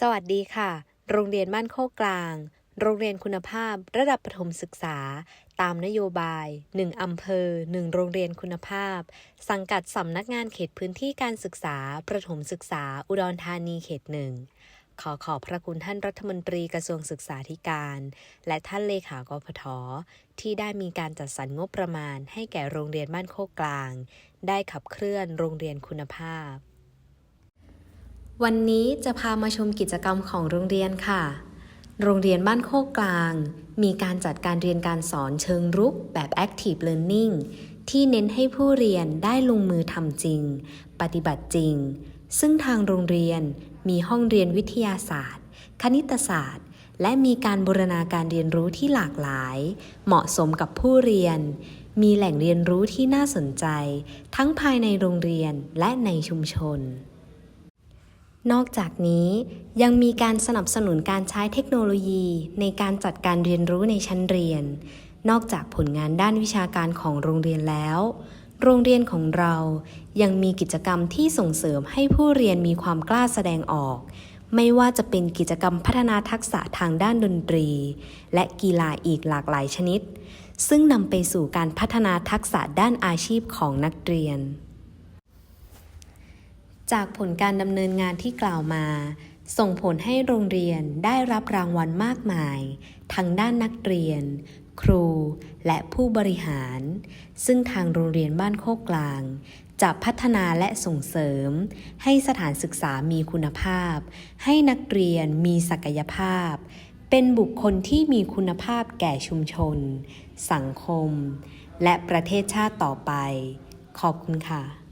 สวัสดีค่ะ โรงเรียนบ้านโคกกลาง โรงเรียนคุณภาพระดับประถมศึกษา ตามนโยบาย 1 อำเภอ 1 โรงเรียนคุณภาพ สังกัดสำนักงานเขตพื้นที่การศึกษา ประถมศึกษา อุดรธานีเขตหนึ่ง ขอขอบพระคุณท่านรัฐมนตรีกระทรวงศึกษาธิการ และท่านเลขากพทที่ได้มีการจัดสรรงบประมาณ ให้แก่โรงเรียนบ้านโคกกลาง ได้ขับเคลื่อนโรงเรียนคุณภาพ วันนี้จะพามาชมกิจกรรมของโรงเรียนค่ะ โรงเรียนบ้านโคกกลาง มีการจัดการเรียนการสอนเชิงรุกแบบ Active Learning ที่เน้นให้ผู้เรียนได้ลงมือทำจริง ปฏิบัติจริง ซึ่งทางโรงเรียนมีห้องเรียนวิทยาศาสตร์ คณิตศาสตร์ และมีการบูรณาการเรียนรู้ที่หลากหลาย เหมาะสมกับผู้เรียน มีแหล่งเรียนรู้ที่น่าสนใจ ทั้งภายในโรงเรียนและในชุมชน นอกจากนี้ยังมีการสนับสนุนการใช้เทคโนโลยีในการจัดการเรียนรู้ในชั้นเรียน นอกจากผลงานด้านวิชาการของโรงเรียนแล้ว โรงเรียนของเรายังมีกิจกรรมที่ส่งเสริมให้ผู้เรียนมีความกล้าแสดงออก ไม่ว่าจะเป็นกิจกรรมพัฒนาทักษะทางด้านดนตรี และกีฬาอีกหลากหลายชนิด ซึ่งนำไปสู่การพัฒนาทักษะด้านอาชีพของนักเรียน จากผลการดำเนินงานที่กล่าวมา ส่งผลให้โรงเรียนได้รับรางวัลมากมาย ทั้งด้านนักเรียน ครู และผู้บริหาร ซึ่งทางโรงเรียนบ้านโคกกลาง จะพัฒนาและส่งเสริม ให้สถานศึกษามีคุณภาพ ให้นักเรียนมีศักยภาพ เป็นบุคคลที่มีคุณภาพแก่ชุมชน สังคม และประเทศชาติต่อไป ขอบคุณค่ะ